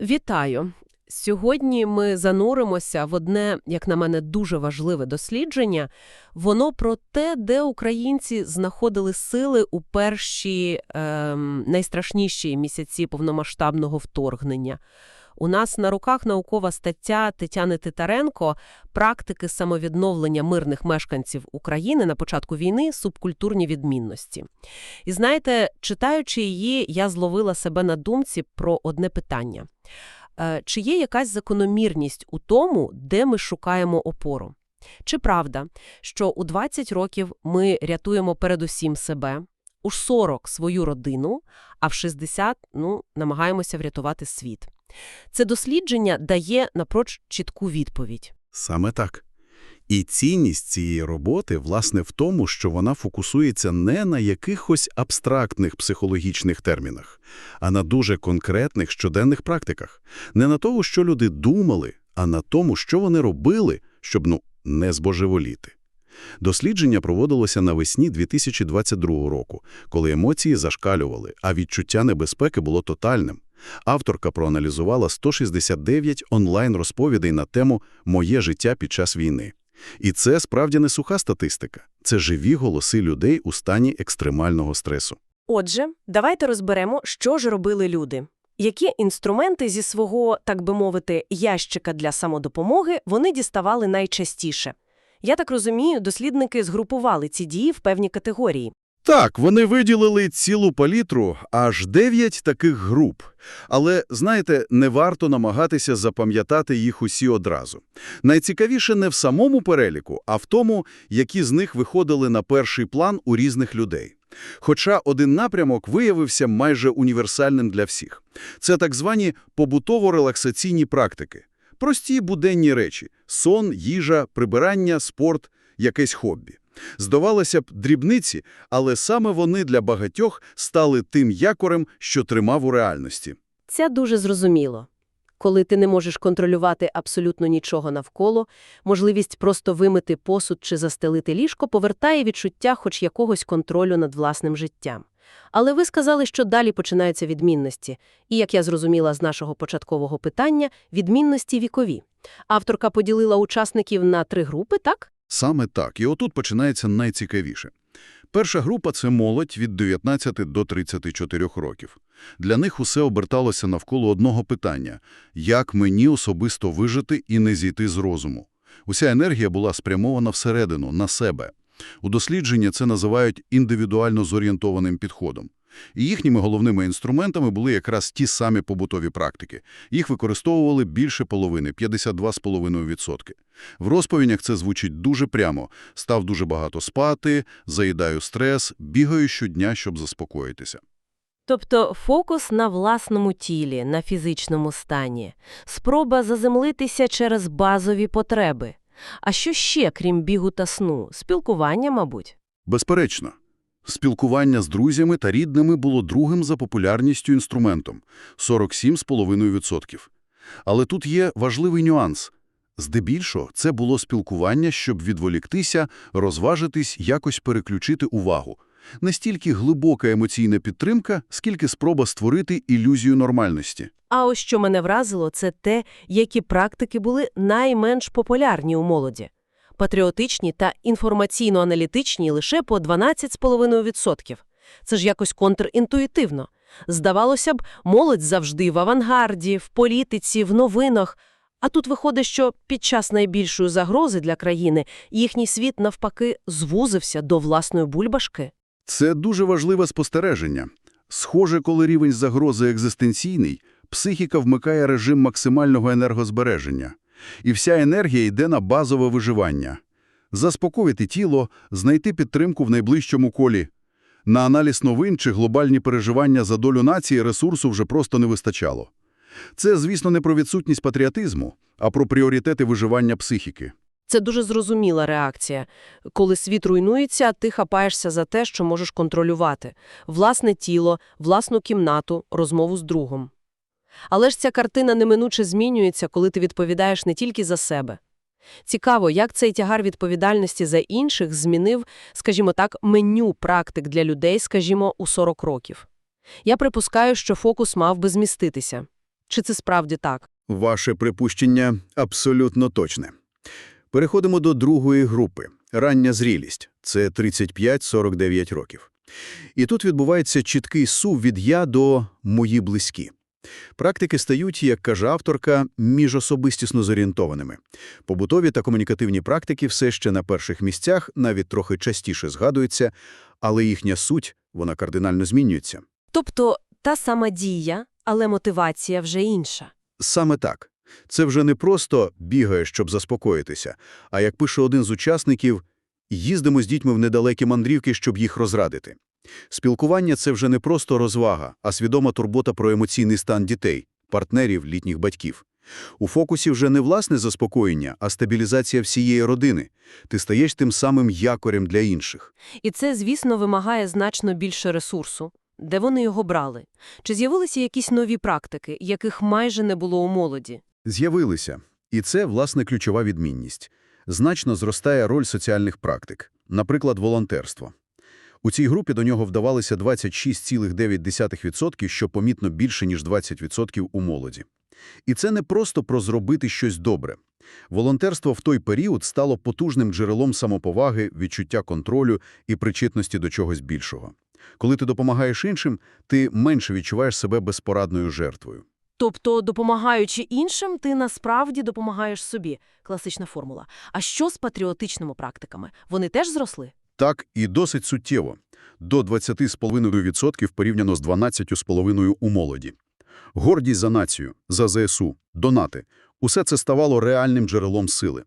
Вітаю! Сьогодні ми зануримося в одне, як на мене, дуже важливе дослідження. Воно про те, де українці знаходили сили у перші е, найстрашніші місяці повномасштабного вторгнення. У нас на руках наукова стаття Тетяни Титаренко «Практики самовідновлення мирних мешканців України на початку війни. Субкультурні відмінності». І знаєте, читаючи її, я зловила себе на думці про одне питання. Е, Чи є якась закономірність у тому, де ми шукаємо опору? Чи правда, що у 20 років ми рятуємо передусім себе, у 40 – свою родину, а в 60 – ну, намагаємося врятувати світ? Це дослідження дає напроч чітку відповідь. Саме так. І цінність цієї роботи, власне, в тому, що вона фокусується не на якихось абстрактних психологічних термінах, а на дуже конкретних щоденних практиках. Не на того, що люди думали, а на тому, що вони робили, щоб, ну, не збожеволіти. Дослідження проводилося навесні 2022 року, коли емоції зашкалювали, а відчуття небезпеки було тотальним. Авторка проаналізувала 169 онлайн-розповідей на тему «Моє життя під час війни». І це справді не суха статистика. Це живі голоси людей у стані екстремального стресу. Отже, давайте розберемо, що ж робили люди. Які інструменти зі свого, так би мовити, ящика для самодопомоги вони діставали найчастіше? Я так розумію, дослідники згрупували ці дії в певні категорії. Так, вони виділили цілу палітру, аж дев'ять таких груп. Але, знаєте, не варто намагатися запам'ятати їх усі одразу. Найцікавіше не в самому переліку, а в тому, які з них виходили на перший план у різних людей. Хоча один напрямок виявився майже універсальним для всіх. Це так звані побутово-релаксаційні практики. Прості буденні речі – сон, їжа, прибирання, спорт, якесь хобі. Здавалося б, дрібниці, але саме вони для багатьох стали тим якорем, що тримав у реальності. Це дуже зрозуміло. Коли ти не можеш контролювати абсолютно нічого навколо, можливість просто вимити посуд чи застелити ліжко повертає відчуття хоч якогось контролю над власним життям. Але ви сказали, що далі починаються відмінності. І, як я зрозуміла з нашого початкового питання, відмінності вікові. Авторка поділила учасників на три групи, так? Саме так. І отут починається найцікавіше. Перша група – це молодь від 19 до 34 років. Для них усе оберталося навколо одного питання – як мені особисто вижити і не зійти з розуму? Уся енергія була спрямована всередину, на себе. У дослідженні це називають індивідуально зорієнтованим підходом. І їхніми головними інструментами були якраз ті самі побутові практики. Їх використовували більше половини – 52,5%. В розповідях це звучить дуже прямо. Став дуже багато спати, заїдаю стрес, бігаю щодня, щоб заспокоїтися. Тобто фокус на власному тілі, на фізичному стані, спроба заземлитися через базові потреби. А що ще, крім бігу та сну? Спілкування, мабуть? Безперечно. Спілкування з друзями та рідними було другим за популярністю інструментом – 47,5%. Але тут є важливий нюанс. Здебільшого це було спілкування, щоб відволіктися, розважитись, якось переключити увагу. Не стільки глибока емоційна підтримка, скільки спроба створити ілюзію нормальності. А ось що мене вразило, це те, які практики були найменш популярні у молоді. Патріотичні та інформаційно-аналітичні лише по 12,5%. Це ж якось контрінтуїтивно. Здавалося б, молодь завжди в авангарді, в політиці, в новинах. А тут виходить, що під час найбільшої загрози для країни їхній світ, навпаки, звузився до власної бульбашки. Це дуже важливе спостереження. Схоже, коли рівень загрози екзистенційний, психіка вмикає режим максимального енергозбереження. І вся енергія йде на базове виживання. Заспокоїти тіло, знайти підтримку в найближчому колі. На аналіз новин чи глобальні переживання за долю нації ресурсу вже просто не вистачало. Це, звісно, не про відсутність патріотизму, а про пріоритети виживання психіки. Це дуже зрозуміла реакція. Коли світ руйнується, ти хапаєшся за те, що можеш контролювати. Власне тіло, власну кімнату, розмову з другом. Але ж ця картина неминуче змінюється, коли ти відповідаєш не тільки за себе. Цікаво, як цей тягар відповідальності за інших змінив, скажімо так, меню практик для людей, скажімо, у 40 років. Я припускаю, що фокус мав би зміститися. Чи це справді так? Ваше припущення абсолютно точне. Переходимо до другої групи – рання зрілість. Це 35-49 років. І тут відбувається чіткий сув від «я» до «мої близькі». Практики стають, як каже авторка, міжособистісно зорієнтованими. Побутові та комунікативні практики все ще на перших місцях, навіть трохи частіше згадуються, але їхня суть, вона кардинально змінюється. Тобто та сама дія, але мотивація вже інша. Саме так. Це вже не просто бігає, щоб заспокоїтися, а, як пише один з учасників, їздимо з дітьми в недалекі мандрівки, щоб їх розрадити. Спілкування – це вже не просто розвага, а свідома турбота про емоційний стан дітей, партнерів, літніх батьків. У фокусі вже не власне заспокоєння, а стабілізація всієї родини. Ти стаєш тим самим якорем для інших. І це, звісно, вимагає значно більше ресурсу. Де вони його брали? Чи з'явилися якісь нові практики, яких майже не було у молоді? З'явилися. І це, власне, ключова відмінність. Значно зростає роль соціальних практик, наприклад, волонтерство. У цій групі до нього вдавалися 26,9%, що помітно більше, ніж 20% у молоді. І це не просто про зробити щось добре. Волонтерство в той період стало потужним джерелом самоповаги, відчуття контролю і причетності до чогось більшого. Коли ти допомагаєш іншим, ти менше відчуваєш себе безпорадною жертвою. Тобто, допомагаючи іншим, ти насправді допомагаєш собі. Класична формула. А що з патріотичними практиками? Вони теж зросли? Так, і досить суттєво. До 20,5% порівняно з 12,5% у молоді. Гордість за націю, за ЗСУ, донати – усе це ставало реальним джерелом сили.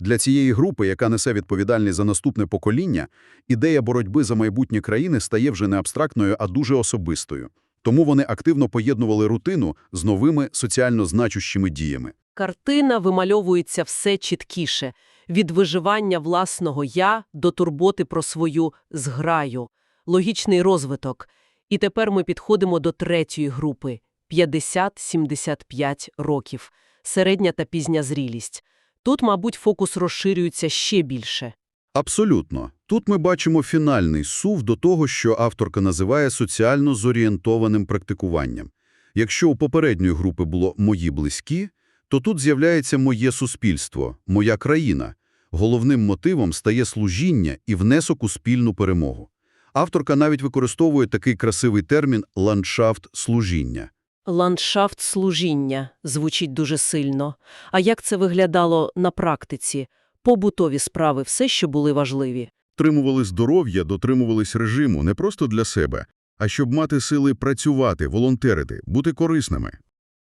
Для цієї групи, яка несе відповідальність за наступне покоління, ідея боротьби за майбутнє країни стає вже не абстрактною, а дуже особистою. Тому вони активно поєднували рутину з новими соціально значущими діями. Картина вимальовується все чіткіше – від виживання власного «я» до турботи про свою «зграю», логічний розвиток. І тепер ми підходимо до третьої групи – 50-75 років, середня та пізня зрілість. Тут, мабуть, фокус розширюється ще більше. Абсолютно. Тут ми бачимо фінальний сув до того, що авторка називає соціально зорієнтованим практикуванням. Якщо у попередньої групи було «мої близькі», то тут з'являється «моє суспільство», «моя країна». Головним мотивом стає служіння і внесок у спільну перемогу. Авторка навіть використовує такий красивий термін «ландшафт служіння». Ландшафт служіння звучить дуже сильно. А як це виглядало на практиці? Побутові справи все, що були важливі. Тримували здоров'я, дотримувались режиму не просто для себе, а щоб мати сили працювати, волонтерити, бути корисними.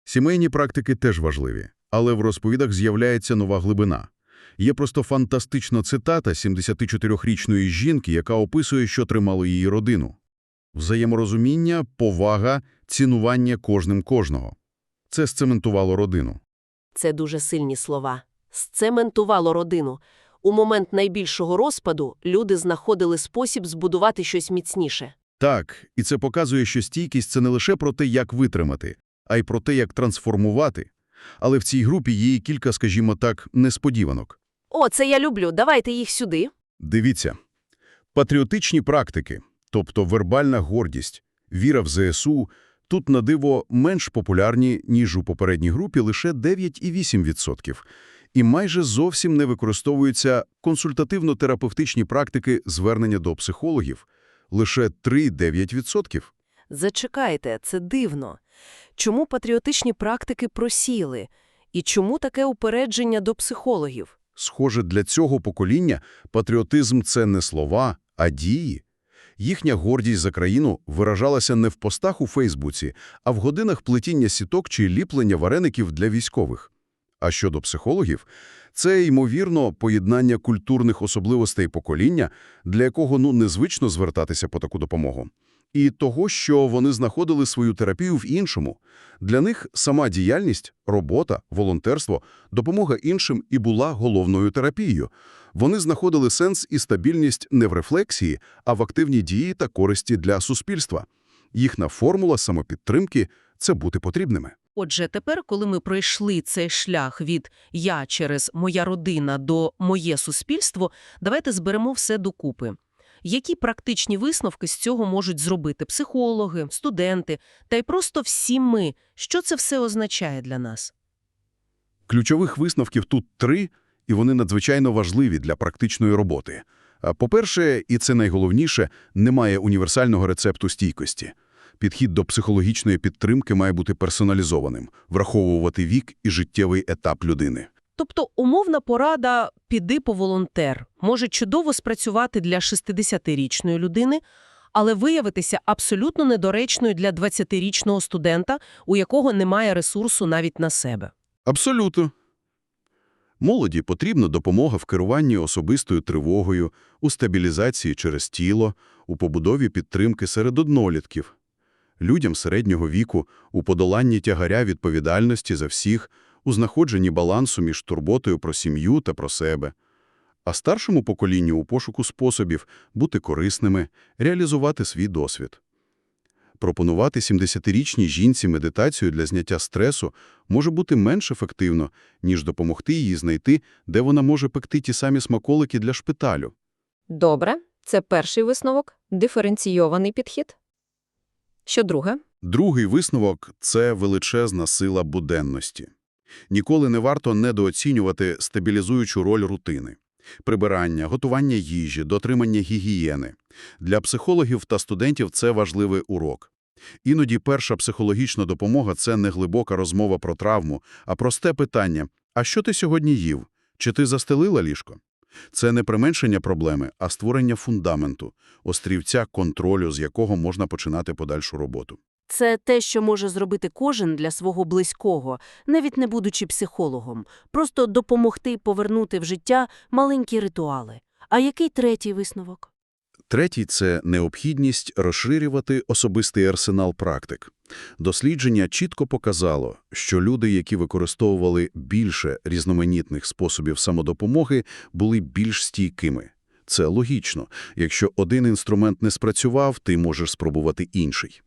Сімейні практики теж важливі, але в розповідах з'являється нова глибина. Є просто фантастична цитата 74-річної жінки, яка описує, що тримало її родину. Взаєморозуміння, повага, цінування кожним кожного. Це сцементувало родину. Це дуже сильні слова. Сцементувало родину. У момент найбільшого розпаду люди знаходили спосіб збудувати щось міцніше. Так, і це показує, що стійкість – це не лише про те, як витримати, а й про те, як трансформувати. Але в цій групі є кілька, скажімо так, несподіванок. О, це я люблю. Давайте їх сюди. Дивіться. Патріотичні практики, тобто вербальна гордість, віра в ЗСУ, тут, на диво, менш популярні, ніж у попередній групі, лише 9,8%. І майже зовсім не використовуються консультативно-терапевтичні практики звернення до психологів – лише 3,9%. Зачекайте, це дивно. Чому патріотичні практики просіли? І чому таке упередження до психологів? Схоже, для цього покоління патріотизм – це не слова, а дії. Їхня гордість за країну виражалася не в постах у Фейсбуці, а в годинах плетіння сіток чи ліплення вареників для військових. А щодо психологів, це, ймовірно, поєднання культурних особливостей покоління, для якого ну незвично звертатися по таку допомогу. І того, що вони знаходили свою терапію в іншому. Для них сама діяльність, робота, волонтерство, допомога іншим і була головною терапією. Вони знаходили сенс і стабільність не в рефлексії, а в активній дії та користі для суспільства. Їхня формула самопідтримки – це бути потрібними. Отже, тепер, коли ми пройшли цей шлях від «я» через «моя родина» до «моє суспільство», давайте зберемо все докупи. Які практичні висновки з цього можуть зробити психологи, студенти та й просто всі ми? Що це все означає для нас? Ключових висновків тут три, і вони надзвичайно важливі для практичної роботи. По-перше, і це найголовніше, немає універсального рецепту стійкості. Підхід до психологічної підтримки має бути персоналізованим, враховувати вік і життєвий етап людини. Тобто умовна порада «піди по волонтер» може чудово спрацювати для 60-річної людини, але виявитися абсолютно недоречною для 20-річного студента, у якого немає ресурсу навіть на себе. Абсолютно. Молоді потрібна допомога в керуванні особистою тривогою, у стабілізації через тіло, у побудові підтримки серед однолітків. Людям середнього віку у подоланні тягаря відповідальності за всіх, у знаходженні балансу між турботою про сім'ю та про себе. А старшому поколінню у пошуку способів бути корисними, реалізувати свій досвід. Пропонувати 70-річній жінці медитацію для зняття стресу може бути менш ефективно, ніж допомогти їй знайти, де вона може пекти ті самі смаколики для шпиталю. Добре, це перший висновок – диференційований підхід. Що друге? Другий висновок – це величезна сила буденності. Ніколи не варто недооцінювати стабілізуючу роль рутини. Прибирання, готування їжі, дотримання гігієни. Для психологів та студентів це важливий урок. Іноді перша психологічна допомога – це не глибока розмова про травму, а просте питання «А що ти сьогодні їв? Чи ти застелила ліжко?» Це не применшення проблеми, а створення фундаменту, острівця контролю, з якого можна починати подальшу роботу. Це те, що може зробити кожен для свого близького, навіть не будучи психологом. Просто допомогти повернути в життя маленькі ритуали. А який третій висновок? Третій – це необхідність розширювати особистий арсенал практик. Дослідження чітко показало, що люди, які використовували більше різноманітних способів самодопомоги, були більш стійкими. Це логічно. Якщо один інструмент не спрацював, ти можеш спробувати інший.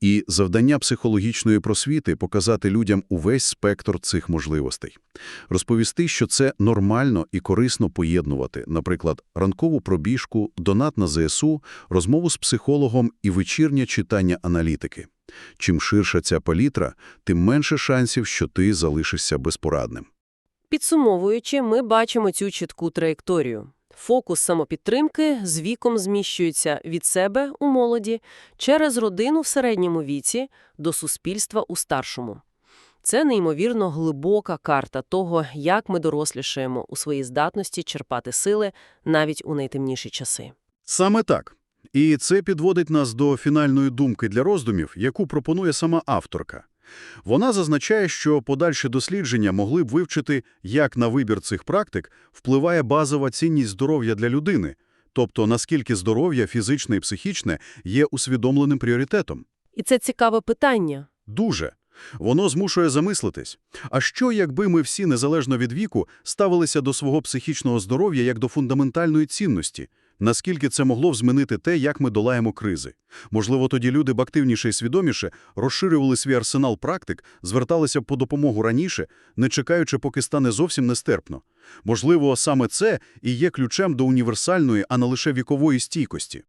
І завдання психологічної просвіти – показати людям увесь спектр цих можливостей. Розповісти, що це нормально і корисно поєднувати, наприклад, ранкову пробіжку, донат на ЗСУ, розмову з психологом і вечірнє читання аналітики. Чим ширша ця палітра, тим менше шансів, що ти залишишся безпорадним. Підсумовуючи, ми бачимо цю чітку траєкторію. Фокус самопідтримки з віком зміщується від себе у молоді через родину в середньому віці до суспільства у старшому. Це неймовірно глибока карта того, як ми дорослішаємо у своїй здатності черпати сили навіть у найтемніші часи. Саме так. І це підводить нас до фінальної думки для роздумів, яку пропонує сама авторка. Вона зазначає, що подальші дослідження могли б вивчити, як на вибір цих практик впливає базова цінність здоров'я для людини, тобто наскільки здоров'я фізичне і психічне є усвідомленим пріоритетом. І це цікаве питання. Дуже. Воно змушує замислитись. А що, якби ми всі, незалежно від віку, ставилися до свого психічного здоров'я як до фундаментальної цінності? Наскільки це могло б змінити те, як ми долаємо кризи? Можливо, тоді люди б активніше і свідоміше розширювали свій арсенал практик, зверталися б по допомогу раніше, не чекаючи, поки стане зовсім нестерпно. Можливо, саме це і є ключем до універсальної, а не лише вікової стійкості.